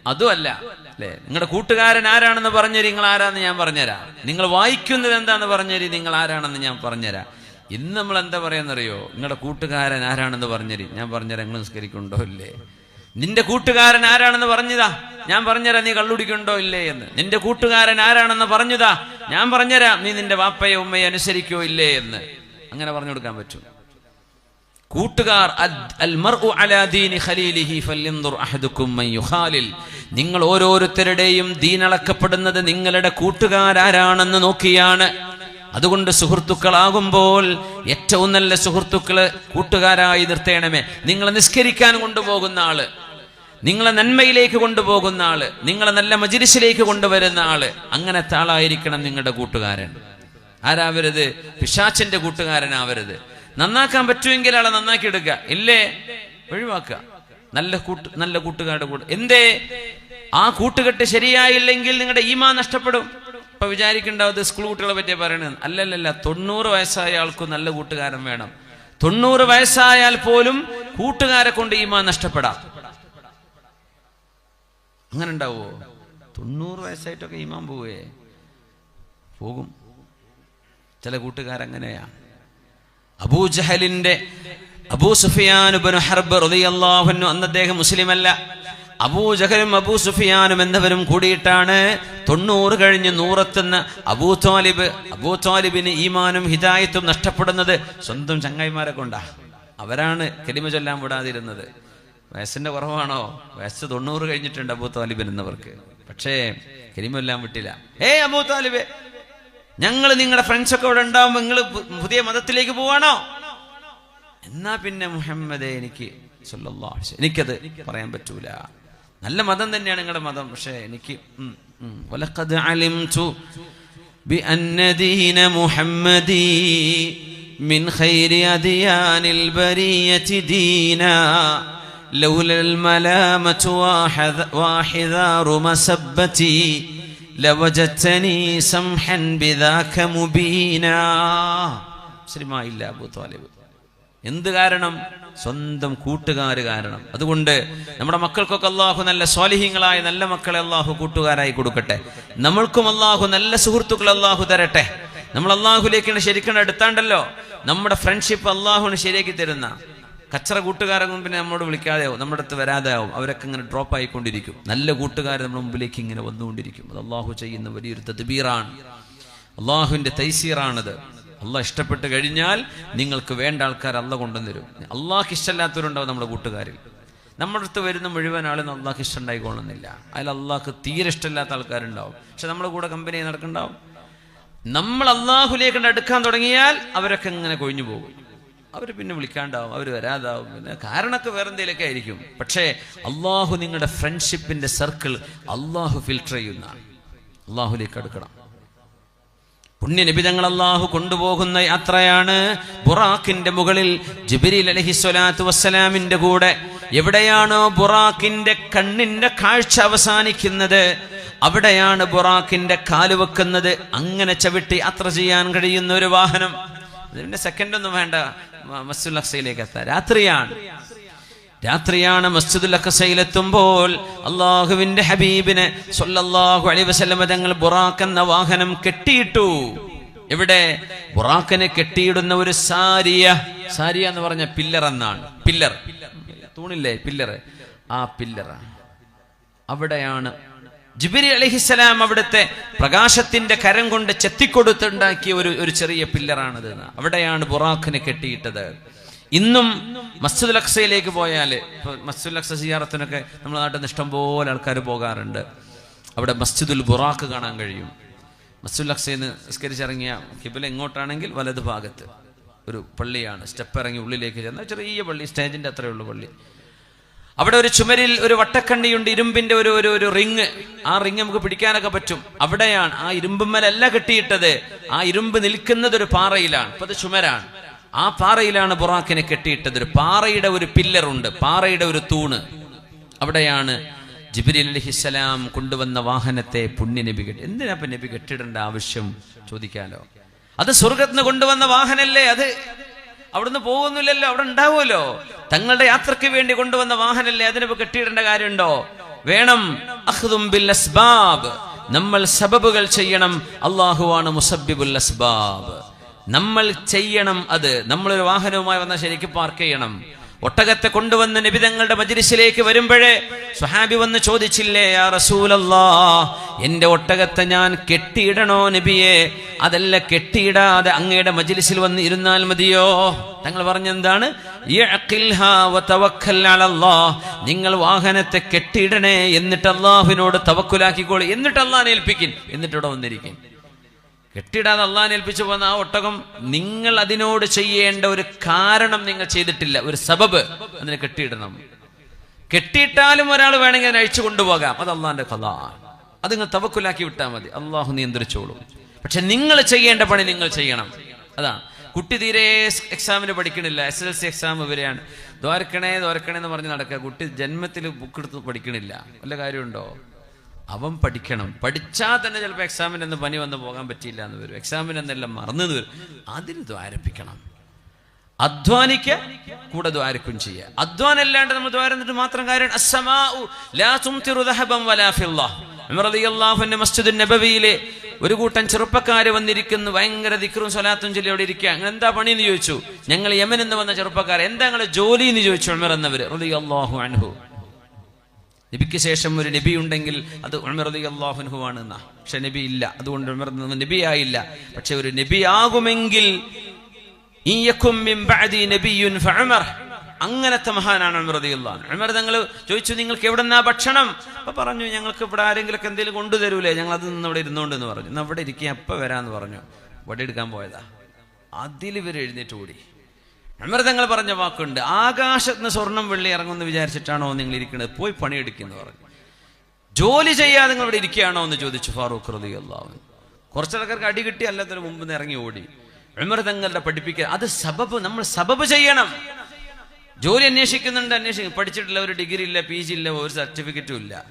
A: അതുമല്ല അല്ലേ? നിങ്ങളുടെ കൂട്ടുകാരൻ ആരാണെന്ന് പറഞ്ഞു നിങ്ങൾ ആരാന്ന് ഞാൻ പറഞ്ഞുതരാം. നിങ്ങൾ വായിക്കുന്നത് എന്താന്ന് പറഞ്ഞു നിങ്ങൾ ആരാണെന്ന് ഞാൻ പറഞ്ഞുതരാം. ഇന്ന് നമ്മൾ എന്താ പറയാന്നറിയോ? നിങ്ങളുടെ കൂട്ടുകാരൻ ആരാണെന്ന് പറഞ്ഞു ഞാൻ പറഞ്ഞുതരാം നിങ്ങൾ നിസ്കരിക്കുന്നുണ്ടോ ഇല്ലേ? നിന്റെ കൂട്ടുകാരൻ ആരാണെന്ന് പറഞ്ഞതാ? ഞാൻ പറഞ്ഞുതരാം നീ കള്ളുടിക്കുണ്ടോ ഇല്ലേ എന്ന്. നിന്റെ കൂട്ടുകാരൻ ആരാണെന്ന് പറഞ്ഞതാ? ഞാൻ പറഞ്ഞുതരാം നീ നിന്റെ വാപ്പയെ ഉമ്മയെ അനുസരിക്കോ ഇല്ലേ എന്ന്. അങ്ങനെ പറഞ്ഞു കൊടുക്കാൻ പറ്റും. കൂട്ടുകാർ നിങ്ങൾ ഓരോരുത്തരുടെയും ദീനളക്കപ്പെടുന്നത് നിങ്ങളുടെ കൂട്ടുകാരാരാണെന്ന് നോക്കിയാണ്. അതുകൊണ്ട് സുഹൃത്തുക്കളാകുമ്പോൾ ഏറ്റവും നല്ല സുഹൃത്തുക്കൾ കൂട്ടുകാരായി നിർത്തേണമേ. നിങ്ങളെ നിസ്കരിക്കാൻ കൊണ്ടുപോകുന്ന ആൾ. നിങ്ങളെ നന്മയിലേക്ക് കൊണ്ടുപോകുന്ന ആൾ നിങ്ങളെ നല്ല മജിരിശിലേക്ക് കൊണ്ടുവരുന്ന ആൾ അങ്ങനത്തെ ആളായിരിക്കണം നിങ്ങളുടെ കൂട്ടുകാരൻ. ആരാവരുത്? പിശാച്ചിന്റെ കൂട്ടുകാരനാവരുത്. നന്നാക്കാൻ പറ്റുമെങ്കിൽ ആളെ നന്നാക്കി എടുക്കുക. ഇല്ലേ? ഒഴിവാക്കുക. നല്ല കൂട്ട് നല്ല കൂട്ടുകാരുടെ കൂടെ. എന്തേ? ആ കൂട്ടുകെട്ട് ശരിയായില്ലെങ്കിൽ നിങ്ങളുടെ ഈമാ നഷ്ടപ്പെടും. ഇപ്പൊ വിചാരിക്കണ്ടാവും ഇത് സ്കൂൾ കുട്ടികളെ പറ്റി പറയണത്. അല്ലല്ലല്ല തൊണ്ണൂറ് വയസ്സായ ആൾക്കും നല്ല കൂട്ടുകാരൻ വേണം. തൊണ്ണൂറ് വയസ്സായാൽ പോലും കൂട്ടുകാരെ കൊണ്ട് ഈമാ നഷ്ടപ്പെടാം. അങ്ങനെ ഉണ്ടാവോ തൊണ്ണൂറ് വയസ്സായിട്ടൊക്കെ ഇമാം പോവേ. പോകും. ചില കൂട്ടുകാരങ്ങനെയാ. അബൂജഹലിന്റെ അബൂ സുഫിയാൻ ഹർബ് റളിയല്ലാഹു അന്ന് അദ്ദേഹം മുസ്ലിമല്ല. അബൂജഹലും അബൂ സുഫിയാനും എന്നവരും കൂടിയിട്ടാണ് തൊണ്ണൂറ് കഴിഞ്ഞ് നൂറെത്തുന്ന അബൂ താലിബ് അബൂ താലിബിന് ഈമാനും ഹിദായത്തും നഷ്ടപ്പെടുന്നത് സ്വന്തം ചങ്ങായിമാരെ കൊണ്ടാ. അവരാണ് കെലിമ ചൊല്ലാൻ വിടാതിരുന്നത്. വയസ്സിന്റെ കുറവാണോ വയസ്സ് തൊണ്ണൂറ് കഴിഞ്ഞിട്ടുണ്ട് അബൂ താലിബിൻ എന്നവർക്ക് പക്ഷേ കെലിമെല്ലാം വിട്ടില്ല ഏ അബൂ താലിബ് ഞങ്ങൾ നിങ്ങളുടെ ഫ്രണ്ട്സ് ഒക്കെ ഇവിടെ ഉണ്ടാവുമ്പോ നിങ്ങൾ പുതിയ മതത്തിലേക്ക് പോവാണോ എന്നാ പിന്നെ മുഹമ്മദേ എനിക്ക് സല്ലല്ലാഹു അലൈഹി വസല്ലം, എനിക്കത് പറയാൻ പറ്റൂല നല്ല മതം തന്നെയാണ് നിങ്ങളുടെ മതം പക്ഷേ എനിക്ക് ഉം, ഉം. വലഖദ് അലിംതു بأن دين محمد من خير أديان البرية دينا لولا الملامة واحذ- واحذار مسبتي لوجدتني سمحا بذاك مبينا മുസ്ലിമായില്ല അബൂ താലിബ് എന്ത് കാരണം സ്വന്തം കൂട്ടുകാര് കാരണം അതുകൊണ്ട് നമ്മുടെ മക്കൾക്കൊക്കെ അള്ളാഹു നല്ല സ്വാലിഹ്യങ്ങളായ നല്ല മക്കളെ അള്ളാഹു കൂട്ടുകാരായി കൊടുക്കട്ടെ നമ്മൾക്കും അള്ളാഹു നല്ല സുഹൃത്തുക്കൾ അള്ളാഹു തരട്ടെ നമ്മൾ അള്ളാഹുലേക്കാണ് ശരിക്കും എടുത്താണ്ടല്ലോ നമ്മുടെ ഫ്രണ്ട്ഷിപ്പ് അള്ളാഹുവിന് ശരിയാക്കി തരുന്ന കച്ചറ കൂട്ടുകാരെ മുമ്പിനെ നമ്മോട് വിളിക്കാതെ ആവും നമ്മുടെ അടുത്ത് വരാതെ ആവും അവരൊക്കെ ഇങ്ങനെ ഡ്രോപ്പ് ആയിക്കൊണ്ടിരിക്കും. നല്ല കൂട്ടുകാർ നമ്മുടെ മുമ്പിലേക്ക് ഇങ്ങനെ വന്നുകൊണ്ടിരിക്കും. അത് അള്ളാഹു ചെയ്യുന്ന വലിയൊരു തദ്ബീറാണ്. അള്ളാഹുവിന്റെ തൈസീറാണത്. അള്ളാഹ് ഇഷ്ടപ്പെട്ട് കഴിഞ്ഞാൽ നിങ്ങൾക്ക് വേണ്ട ആൾക്കാർ അല്ല കൊണ്ടുവന്നിരും അള്ളാഹ് ഇഷ്ടമല്ലാത്തവരുണ്ടാവും നമ്മുടെ കൂട്ടുകാരിൽ. നമ്മുടെ അടുത്ത് വരുന്ന മുഴുവൻ ആളും അള്ളാഹ് ഇഷ്ടം ഉണ്ടായിക്കൊള്ളുന്നില്ല അതിൽ അള്ളാഹ്ക്ക് തീരെ ഇഷ്ടമില്ലാത്ത ആൾക്കാരുണ്ടാവും. പക്ഷെ നമ്മുടെ കൂടെ കമ്പനി നടക്കുന്നുണ്ടാവും. നമ്മൾ അള്ളാഹുലേക്ക് അടുക്കാൻ തുടങ്ങിയാൽ അവരൊക്കെ ഇങ്ങനെ കൊഴിഞ്ഞു പോകും. അവർ പിന്നെ വിളിക്കാണ്ടാവും അവർ വരാതാവും. പിന്നെ കാരണമൊക്കെ വേറെ എന്തെങ്കിലുമൊക്കെ ആയിരിക്കും. പക്ഷേ അള്ളാഹു നിങ്ങളുടെ ഫ്രണ്ട്ഷിപ്പിന്റെ സർക്കിൾ അള്ളാഹു ഫിൽട്ടർ ചെയ്യുന്നതാണ് അള്ളാഹുലേക്ക് അടുക്കണം. പുണ്യനിബിതങ്ങൾ അള്ളാഹു കൊണ്ടുപോകുന്ന യാത്രയാണ് ബുറാഖിന്റെ മുകളിൽ ജിബിരി അലഹി സ്വലാത്തു വസ്സലാമിന്റെ കൂടെ. എവിടെയാണോ ബുറാഖിന്റെ കണ്ണിന്റെ കാഴ്ച അവസാനിക്കുന്നത് അവിടെയാണ് ബുറാഖിന്റെ കാൽ വെക്കുന്നത്. അങ്ങനെ ചവിട്ടി യാത്ര ചെയ്യാൻ കഴിയുന്ന ഒരു വാഹനം. ഇതിന്റെ സെക്കൻഡ് ഒന്നും വേണ്ട. മസ്സുൽ അക്സയിലേക്ക് രാത്രിയാണ്. രാത്രിയാണ് മസ്ജിദുൽ അഖസയിലെത്തുമ്പോൾ അള്ളാഹുവിന്റെ ഹബീബിനെ സൊല്ലാഹു അലൈഹി വസല്ലമ തങ്ങൾ ബുറാഖ് എന്ന വാഹനം കെട്ടിയിട്ടു. ഇവിടെ ബുറാഖിനെ കെട്ടിയിടുന്ന ഒരു സാരിയ. സാരിയ എന്ന് പറഞ്ഞ പില്ലർ എന്നാണ്. പില്ലർ. തൂണില്ലേ? പില്ലർ ആ പില്ലർ അവിടെയാണ് ജിബിരി അലഹിസ്സലാം അവിടുത്തെ പ്രകാശത്തിന്റെ കരം കൊണ്ട് ചെത്തിക്കൊടുത്തുണ്ടാക്കിയ ഒരു ഒരു ചെറിയ പില്ലറാണത്. അവിടെയാണ് ബുറാഖിനെ കെട്ടിയിട്ടത്. ഇന്നും മസ്ജിദുൽ അക്സയിലേക്ക് പോയാൽ മസ്ജിദ് അക്സ സിയാറത്തിനൊക്കെ നമ്മൾ നാട്ടിൽ നിന്ന് ഇഷ്ടംപോലെ ആൾക്കാർ പോകാറുണ്ട്. അവിടെ മസ്ജിദുൽ ബുറാഖ് കാണാൻ കഴിയും. മസ്ജിദുൽ അക്സയിൽ നിന്ന് നിസ്കരിച്ചിറങ്ങിയ കിബില എങ്ങോട്ടാണെങ്കിൽ വലത് ഭാഗത്ത് ഒരു പള്ളിയാണ്. സ്റ്റെപ്പ് ഇറങ്ങി ഉള്ളിലേക്ക് ചെന്ന ചെറിയ പള്ളി സ്റ്റേജിന്റെ അത്രയുള്ള പള്ളി. അവിടെ ഒരു ചുമരിൽ ഒരു വട്ടക്കണ്ണിയുണ്ട് ഇരുമ്പിന്റെ ഒരു ഒരു ഒരു റിങ്. ആ റിങ് നമുക്ക് പിടിക്കാനൊക്കെ പറ്റും. അവിടെയാണ് ആ ഇരുമ്പുമ്മലല്ല കെട്ടിയിട്ടത്. ആ ഇരുമ്പ് നിൽക്കുന്നത് ഒരു പാറയിലാണ്. ഇപ്പൊ അത് ചുമരാണ്. ആ പാറയിലാണ് ബുറാക്കിനെ കെട്ടിയിട്ടത്. ഒരു പാറയുടെ ഒരു പില്ലറുണ്ട് പാറയുടെ ഒരു തൂണ്. അവിടെയാണ് ജിബിരി അലഹിസ്സലാം കൊണ്ടുവന്ന വാഹനത്തെ പുണ്യ നബി കെട്ടി എന്തിനാ നബി കെട്ടിടേണ്ട ആവശ്യം? ചോദിക്കാലോ. അത് സ്വർഗത്തിന് കൊണ്ടുവന്ന വാഹനല്ലേ അത്? അവിടുന്ന് പോകുന്നില്ലല്ലോ അവിടെ ഉണ്ടാവുമല്ലോ. തങ്ങളുടെ യാത്രയ്ക്ക് വേണ്ടി കൊണ്ടുവന്ന വാഹനല്ലേ അതിനിപ്പോ കെട്ടിയിടേണ്ട കാര്യമുണ്ടോ? വേണം. അസ്ബാബ്. നമ്മൾ സബബുകൾ ചെയ്യണം. അള്ളാഹുവാണ് മുസബിബുൽ അസ്ബാബ്. നമ്മൾ ചെയ്യണം അത്. നമ്മളൊരു വാഹനവുമായി വന്നാൽ ശരിക്കും പാർക്ക് ചെയ്യണം. ഒട്ടകത്തെ കൊണ്ടുവന്ന് നിബിതങ്ങളുടെ മജിരിസിലേക്ക് വരുമ്പോഴേ സുഹാബി വന്ന് ചോദിച്ചില്ലേ ആ റസൂലല്ലാ എന്റെ ഒട്ടകത്തെ ഞാൻ കെട്ടിയിടണോ നബിയെ? അതല്ല കെട്ടിയിടാതെ അങ്ങയുടെ മജിലിസിൽ വന്ന് ഇരുന്നാൽ മതിയോ? തങ്ങൾ പറഞ്ഞെന്താണ്. നിങ്ങൾ വാഹനത്തെ കെട്ടിയിടണേ എന്നിട്ട് അള്ളാഹുവിനോട് തവക്കുലാക്കിക്കോളി എന്നിട്ട് അള്ളാഹിനെ എന്നിട്ട് ഇവിടെ വന്നിരിക്കും കെട്ടിടാതെ അള്ളാഹിനെ ഏൽപ്പിച്ചു പോകുന്ന ആ ഒട്ടകം നിങ്ങൾ അതിനോട് ചെയ്യേണ്ട ഒരു കാരണം നിങ്ങൾ ചെയ്തിട്ടില്ല ഒരു സബബ് അതിനെ കെട്ടിയിടണം. കെട്ടിയിട്ടാലും ഒരാൾ വേണമെങ്കിൽ അഴിച്ചു കൊണ്ടുപോകാം. അത് അള്ളാഹിന്റെ കഥ. അത് നിങ്ങൾ തവക്കുലാക്കി വിട്ടാൽ മതി. അള്ളാഹു നിയന്ത്രിച്ചോളൂ. പക്ഷെ നിങ്ങൾ ചെയ്യേണ്ട പണി നിങ്ങൾ ചെയ്യണം. അതാണ് കുട്ടി തീരെ എക്സാമിന് പഠിക്കണില്ല. എസ് എൽ സി എക്സാം ഇവരെയാണ്. ദ്വാരക്കണേ ദ്വാരക്കണേ എന്ന് പറഞ്ഞ് നടക്കുക. കുട്ടി ജന്മത്തിൽ ബുക്ക് എടുത്ത് പഠിക്കണില്ല. വല്ല കാര്യമുണ്ടോ? അവൻ പഠിക്കണം. പഠിച്ചാൽ തന്നെ ചിലപ്പോൾ എക്സാമിന് എന്ന് പനി വന്ന് പോകാൻ പറ്റിയില്ല എന്ന് വരും. എക്സാമിന് എന്നെല്ലാം മറന്നു വരും. അതിന് ദ്വാരപ്പിക്കണം. അധ്വാനിക്ക കൂടെ ദ്വാരക്കും ചെയ്യുക അധ്വാനം അല്ലാണ്ട് നമ്മൾ ദ്വാരന്നിട്ട് മാത്രം കാര്യം മസ്ജിദുൻ നബവിയിലെ ഒരു കൂട്ടം ചെറുപ്പക്കാര് വന്നിരിക്കുന്നു. ഭയങ്കര ദിക്റും സ്വലാത്തും ചൊല്ലി അവിടെ ഇരിക്കുക. അങ്ങനെ എന്താ പണി എന്ന് ചോദിച്ചു. ഞങ്ങൾ യമൻ എന്ന് വന്ന ചെറുപ്പക്കാർ എന്താ ഞങ്ങളുടെ ജോലി? എന്ന് ചോദിച്ചു ഉമർ എന്നവര്. അള്ളാഹു അൻഹു. നബിക്ക് ശേഷം ഒരു നബി ഉണ്ടെങ്കിൽ അത് റളിയല്ലാഹു അൻഹു ആണ് എന്നാ. പക്ഷെ നബി ഇല്ല. അതുകൊണ്ട് ഉമർ നബിയായില്ല. പക്ഷെ ഒരു നബി ആകുമെങ്കിൽ ഇൻ മിൻ ബഅദി നബിയ്യുൻ ഫഉമർ അങ്ങനത്തെ മഹാനാണ് റളിയല്ലാഹു ഉമർ തങ്ങൾ ചോദിച്ചു നിങ്ങൾക്ക് എവിടെ നിന്നാ ഭക്ഷണം? അപ്പൊ പറഞ്ഞു ഞങ്ങൾക്ക് ഇവിടെ ആരെങ്കിലും എന്തെങ്കിലും കൊണ്ടുതരൂലേ ഞങ്ങൾ അത് നിന്ന് ഇവിടെ ഇരുന്നോണ്ട് എന്ന് പറഞ്ഞു. അവിടെ ഇരിക്കുക എപ്പോ വരാന്ന് പറഞ്ഞു. വടി എടുക്കാൻ പോയതാ. അതിൽ ഇവർ എഴുന്നേറ്റ് ഓടി. ഉമർ തങ്ങൾ പറഞ്ഞ വാക്കുണ്ട്. ആകാശത്ത് നിന്ന് സ്വർണം വെള്ളി ഇറങ്ങുമെന്ന് വിചാരിച്ചിട്ടാണോ നിങ്ങൾ ഇരിക്കുന്നത്? പോയി പണിയെടുക്കുന്നു പറഞ്ഞു. ജോലി ചെയ്യാതെ നിങ്ങൾ ഇവിടെ ഇരിക്കുകയാണോ എന്ന് ചോദിച്ചു ഫാറൂഖ് റതി അള്ളാഹു കുറച്ചാൾക്കാർക്ക് അടി കിട്ടി അല്ലാത്തൊരു മുമ്പ് നിന്ന് ഇറങ്ങി ഓടി. ഉമർ തങ്ങളുടെ പഠിപ്പിക്കുക അത് സബബ് നമ്മൾ സബബ് ചെയ്യണം. ജോലി അന്വേഷിക്കുന്നുണ്ട് അന്വേഷിക്കും. പഠിച്ചിട്ടില്ല ഒരു ഡിഗ്രി ഇല്ല പി ജി ഇല്ല ഒരു സർട്ടിഫിക്കറ്റും ഇല്ല.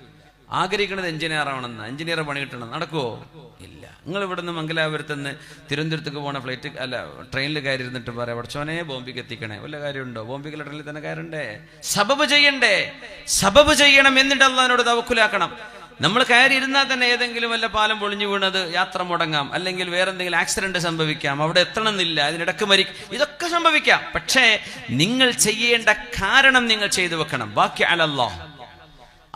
A: ആഗ്രഹിക്കുന്നത് എഞ്ചിനീയർ ആവണമെന്ന് എഞ്ചിനീയർ പണി കിട്ടണം നടക്കുമോ ഇല്ല. നിങ്ങൾ ഇവിടെ നിന്ന് മംഗലാപുരത്ത് നിന്ന് തിരുവനന്തപുരത്തേക്ക് പോണ ഫ്ലൈറ്റ് അല്ല ട്രെയിനിൽ കയറി ഇരുന്നിട്ട് പറയാം പഠിച്ചോനെ ബോംബെക്ക് എത്തിക്കണേ. വല്ല കാര്യമുണ്ടോ? ബോംബെക്കുള്ള ട്രെയിനിൽ തന്നെ കയറണ്ടേ? സബബ് ചെയ്യണ്ടേ? സബബ് ചെയ്യണം എന്നിട്ട് അള്ളഹാനോട് തവക്കുലാക്കണം. നമ്മൾ കയറി ഇരുന്നാൽ തന്നെ ഏതെങ്കിലും വല്ല പാലം പൊളിഞ്ഞു വീണത് യാത്ര മുടങ്ങാം. അല്ലെങ്കിൽ വേറെ എന്തെങ്കിലും ആക്സിഡന്റ് സംഭവിക്കാം. അവിടെ എത്തണമെന്നില്ല. അതിനിടക്ക് മരി ഇതൊക്കെ സംഭവിക്കാം. പക്ഷേ നിങ്ങൾ ചെയ്യേണ്ട കാരണം നിങ്ങൾ ചെയ്തു വെക്കണം. ബാക്കി അലല്ലോ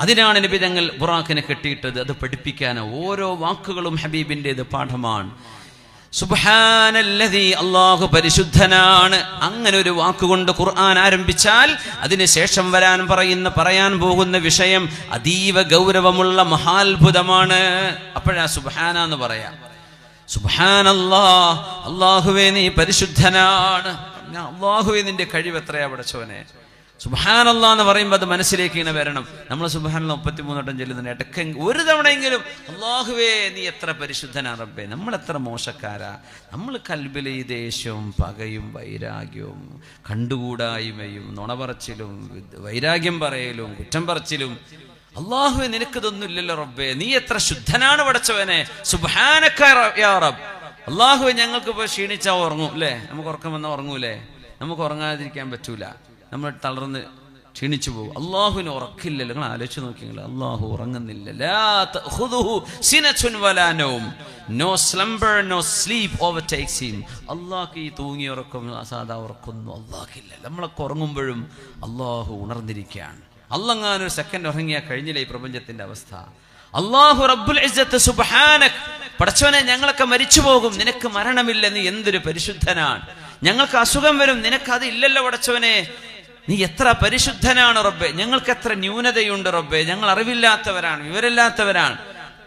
A: അതിനാണ് നബി തങ്ങൾ ബുറാഖിനെ കെട്ടിയിട്ടത്. അത് പഠിപ്പിക്കാൻ ഓരോ വാക്കുകളും ഹബീബിന്റെത് പാഠമാണ്. സുബാനല്ലതി അള്ളാഹു പരിശുദ്ധനാണ്. അങ്ങനെ ഒരു വാക്കുകൊണ്ട് ഖുർആൻ ആരംഭിച്ചാൽ അതിനുശേഷം വരാൻ പറയുന്ന പറയാൻ പോകുന്ന വിഷയം അതീവ ഗൗരവമുള്ള മഹാത്ഭുതമാണ്. അപ്പോഴാ സുബാന എന്ന് പറയാം. സുബ്ഹാനല്ലാ അള്ളാഹുവേ നീ പരിശുദ്ധനാണ്. അള്ളാഹുവേ നിന്റെ കഴിവ് എത്രയാ പടച്ചവനെ സുബാനല്ല എന്ന് പറയുമ്പോൾ അത് മനസ്സിലേക്ക് ഇങ്ങനെ വരണം. നമ്മൾ സുബാനുള്ള മുപ്പത്തിമൂന്നോട്ടം ചെല്ലുന്നുണ്ട്. ഇടയ്ക്ക് ഒരു തവണയെങ്കിലും അള്ളാഹുവേ നീ എത്ര പരിശുദ്ധനാ റബ്ബേ. നമ്മൾ എത്ര മോശക്കാരാ. നമ്മൾ കൽബിലെ ഈ ദേഷ്യവും പകയും വൈരാഗ്യവും കണ്ടുകൂടായ്മയും നുണ പറച്ചിലും വൈരാഗ്യം പറയലും കുറ്റം പറച്ചിലും. അള്ളാഹുവെ നിനക്കിതൊന്നും ഇല്ലല്ലോ റബ്ബേ. നീ എത്ര ശുദ്ധനാണ് പടച്ചവനെ. സുബാനക്ക അള്ളാഹുവെ ഞങ്ങൾക്ക് ഇപ്പോൾ ക്ഷീണിച്ചാൽ ഉറങ്ങും അല്ലേ? നമുക്ക് ഉറക്കം വന്നാൽ ഉറങ്ങൂലേ? നമുക്ക് ഉറങ്ങാതിരിക്കാൻ പറ്റൂല. നമ്മൾ തളർന്ന് ക്ഷീണിച്ചു പോകും. അള്ളാഹുവിന് ഉറക്കില്ലല്ലോ. നിങ്ങൾ ആലോചിച്ച് നോക്കിയെങ്കിൽ അള്ളാഹു ഉറങ്ങുന്നില്ല. ലാ തഖുദുഹു സിനത്തുൻ വലാ നൗം. No slumber no sleep overtakes him അള്ളാഹ്ക്ക് ഈ തൂങ്ങി ഉറക്കം സാധാ ഉറക്കൊന്നും. അള്ളാഹില്ല നമ്മളൊക്കെ ഉറങ്ങുമ്പോഴും അള്ളാഹു ഉണർന്നിരിക്കുകയാണ്. അള്ളങ്ങാനൊരു സെക്കൻഡ് ഉറങ്ങിയാൽ കഴിഞ്ഞില്ല ഈ പ്രപഞ്ചത്തിന്റെ അവസ്ഥ? അള്ളാഹു റബ്ബുൽ സുബ്ഹാനക്. പടച്ചവനെ ഞങ്ങളൊക്കെ മരിച്ചു പോകും. നിനക്ക് മരണമില്ലെന്ന് എന്തൊരു പരിശുദ്ധനാണ്. ഞങ്ങൾക്ക് അസുഖം വരും. നിനക്ക് അത് ഇല്ലല്ലോ പടച്ചവനെ. നീ എത്ര പരിശുദ്ധനാണ് റബ്ബെ. ഞങ്ങൾക്ക് എത്ര ന്യൂനതയുണ്ട് റബ്ബെ. ഞങ്ങൾ അറിവില്ലാത്തവരാണ്. വിവരമില്ലാത്തവരാണ്.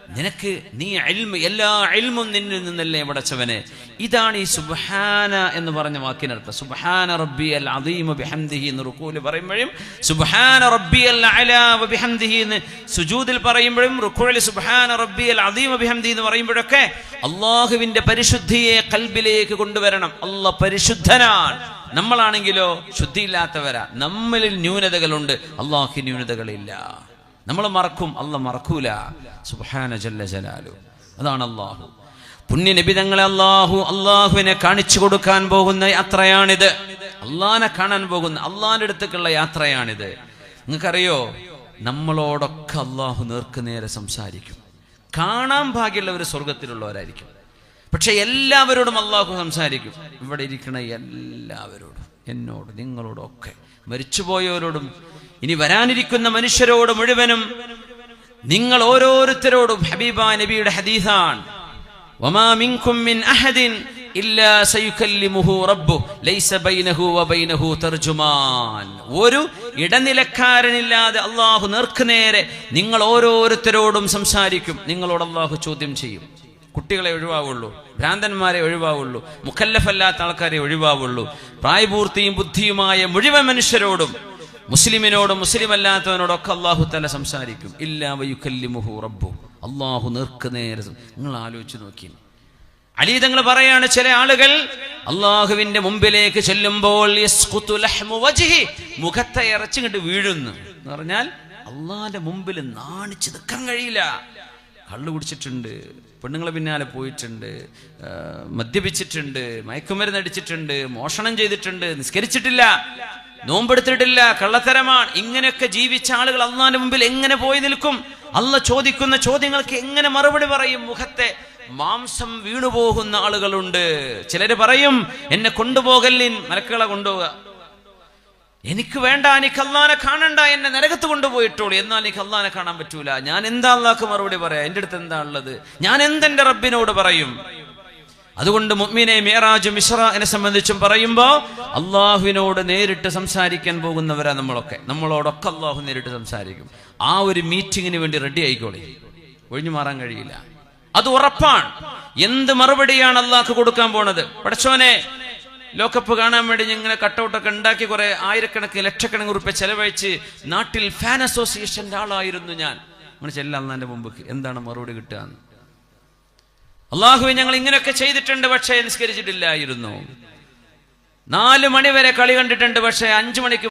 A: നിനക്ക് നീ അൽമ എല്ലാ അൽമും നിന്നിൽ നിന്നല്ലേ പടച്ചവനെ. ഇതാണ് ഈ സുബഹാന എന്ന് പറഞ്ഞ വാക്കിനർത്ഥം. സുബഹാന റബ്ബി അൽ അദീമ ബിഹംദിഹി എന്ന് റുക്കൂൽ പറയുമ്പോഴും സുബഹാന റബ്ബി അൽ അലാ ബിഹംദിഹി എന്ന് സുജൂദിൽ പറയുമ്പോഴും റുക്കൂലിൽ സുബഹാന റബ്ബി അൽ അദീമ ബിഹംദി എന്ന് പറയുമ്പോഴൊക്കെ അള്ളാഹുവിന്റെ പരിശുദ്ധിയെ കൽബിലേക്ക് കൊണ്ടുവരണം. അല്ല പരിശുദ്ധനാണ്. നമ്മളാണെങ്കിലോ ശുദ്ധിയില്ലാത്തവരാ. നമ്മളിൽ ന്യൂനതകളുണ്ട്. അള്ളാഹു ന്യൂനതകളില്ല. നമ്മൾ മറക്കും. അല്ല മറക്കൂല. സുഹാന ജല്ല ജലാലു. അതാണ് അള്ളാഹു പുണ്യ നിബിതങ്ങളെ അള്ളാഹു അള്ളാഹുവിനെ കാണിച്ചു കൊടുക്കാൻ പോകുന്ന യാത്രയാണിത്. അള്ളഹാനെ കാണാൻ പോകുന്ന അള്ളാഹിന്റെ അടുത്തേക്കുള്ള യാത്രയാണിത്. നിങ്ങൾക്കറിയോ? നമ്മളോടൊക്കെ അള്ളാഹു നേർക്കുനേരെ സംസാരിക്കും. കാണാൻ ഭാഗ്യമുള്ളവർ സ്വർഗത്തിലുള്ളവരായിരിക്കും പക്ഷെ എല്ലാവരോടും അള്ളാഹു സംസാരിക്കും. ഇവിടെ ഇരിക്കുന്ന എല്ലാവരോടും എന്നോട് നിങ്ങളോടൊക്കെ മരിച്ചുപോയവരോടും ഇനി വരാനിരിക്കുന്ന മനുഷ്യരോട് മുഴുവനും നിങ്ങൾ ഓരോരുത്തരോടും ഹബീബ നബിയുടെ ഹദീസാണ്. ഒരു ഇടനിലക്കാരനില്ലാതെ അള്ളാഹു നേർക്കുനേരെ നിങ്ങൾ ഓരോരുത്തരോടും സംസാരിക്കും നിങ്ങളോട് അള്ളാഹു ചോദ്യം ചെയ്യും. കുട്ടികളെ ഒഴിവാവുള്ളൂ. ഭ്രാന്തന്മാരെ ഒഴിവാവുള്ളൂ. മുഖല്ലഫല്ലാത്ത ആൾക്കാരെ ഒഴിവാവുള്ളൂ. പ്രായപൂർത്തിയും ബുദ്ധിയുമായ മുഴുവൻ മനുഷ്യരോടും മുസ്ലിമിനോടും മുസ്ലിം അല്ലാത്തവനോടൊക്കെ അള്ളാഹു തല സംസാരിക്കും. ഇല്ലാ റബ്ബു. അള്ളാഹു നേർക്ക് നേരെ നിങ്ങൾ ആലോചിച്ച് നോക്കി. അലീതങ്ങൾ പറയാണ് ചില ആളുകൾ അള്ളാഹുവിന്റെ മുമ്പിലേക്ക് ചെല്ലുമ്പോൾ മുഖത്തെ ഇറച്ചിങ്ങോട്ട് വീഴുന്നു. എന്ന് പറഞ്ഞാൽ അള്ളാഹിന്റെ മുമ്പിൽ നാണിച്ചു നിൽക്കാൻ കഴിയില്ല. കള്ളു കുടിച്ചിട്ടുണ്ട് പെണ്ണുങ്ങളെ പിന്നാലെ പോയിട്ടുണ്ട് മദ്യപിച്ചിട്ടുണ്ട് മയക്കുമരുന്ന് അടിച്ചിട്ടുണ്ട് മോഷണം ചെയ്തിട്ടുണ്ട് നിസ്കരിച്ചിട്ടില്ല നോമ്പെടുത്തിട്ടില്ല കള്ളത്തരമാണ്. ഇങ്ങനെയൊക്കെ ജീവിച്ച ആളുകൾ അള്ളാന്റെ മുമ്പിൽ എങ്ങനെ പോയി നിൽക്കും? അല്ല ചോദിക്കുന്ന ചോദ്യങ്ങൾക്ക് എങ്ങനെ മറുപടി പറയും? മുഖത്തെ മാംസം വീണുപോകുന്ന ആളുകളുണ്ട്. ചിലര് പറയും എന്നെ കൊണ്ടുപോകല്ലിൻ. മലക്കുകളെ കൊണ്ടുപോകുക എനിക്ക് വേണ്ട എനിക്ക് അള്ളാനെ കാണണ്ട എന്നെ നരകത്ത് കൊണ്ടുപോയിട്ടോളൂ. എന്നാൽ എനിക്ക് അള്ളാനെ കാണാൻ പറ്റൂല. ഞാൻ എന്താ അള്ളാഹ്ക്ക് മറുപടി പറയാ? എന്റെ അടുത്ത് എന്താ ഉള്ളത്? ഞാൻ എന്തെന്റെ റബ്ബിനോട് പറയും? അതുകൊണ്ട് മുഅ്മിനെ മിശ്ര എന്നെ സംബന്ധിച്ചും പറയുമ്പോൾ അള്ളാഹുവിനോട് നേരിട്ട് സംസാരിക്കാൻ പോകുന്നവരാ നമ്മളൊക്കെ. നമ്മളോടൊക്കെ അള്ളാഹു നേരിട്ട് സംസാരിക്കും. ആ ഒരു മീറ്റിങ്ങിന് വേണ്ടി റെഡി ആയിക്കോളി. ഒഴിഞ്ഞു മാറാൻ കഴിയില്ല. അത് ഉറപ്പാണ്. എന്ത് മറുപടിയാണ് അള്ളാഹ് കൊടുക്കാൻ പോണത്? പടച്ചോനെ ലോകകപ്പ് കാണാൻ വേണ്ടി ഞങ്ങൾ കട്ടൗട്ടൊക്കെ ഉണ്ടാക്കി കുറെ ആയിരക്കണക്കിന് ലക്ഷക്കണക്കിന് ഉറുപ്പ ചെലവഴിച്ച് നാട്ടിൽ ഫാൻ അസോസിയേഷന്റെ ആളായിരുന്നു ഞാൻ. ചെല്ലാം അള്ളാന്റെ മുമ്പ് എന്താണ് മറുപടി കിട്ടുക അള്ളാഹുവെ ഞങ്ങൾ ഇങ്ങനെയൊക്കെ ചെയ്തിട്ടുണ്ട് പക്ഷേ നിസ്കരിച്ചിട്ടില്ലായിരുന്നു. നാല് മണിവരെ കളി കണ്ടിട്ടുണ്ട് പക്ഷേ അഞ്ചു മണിക്ക്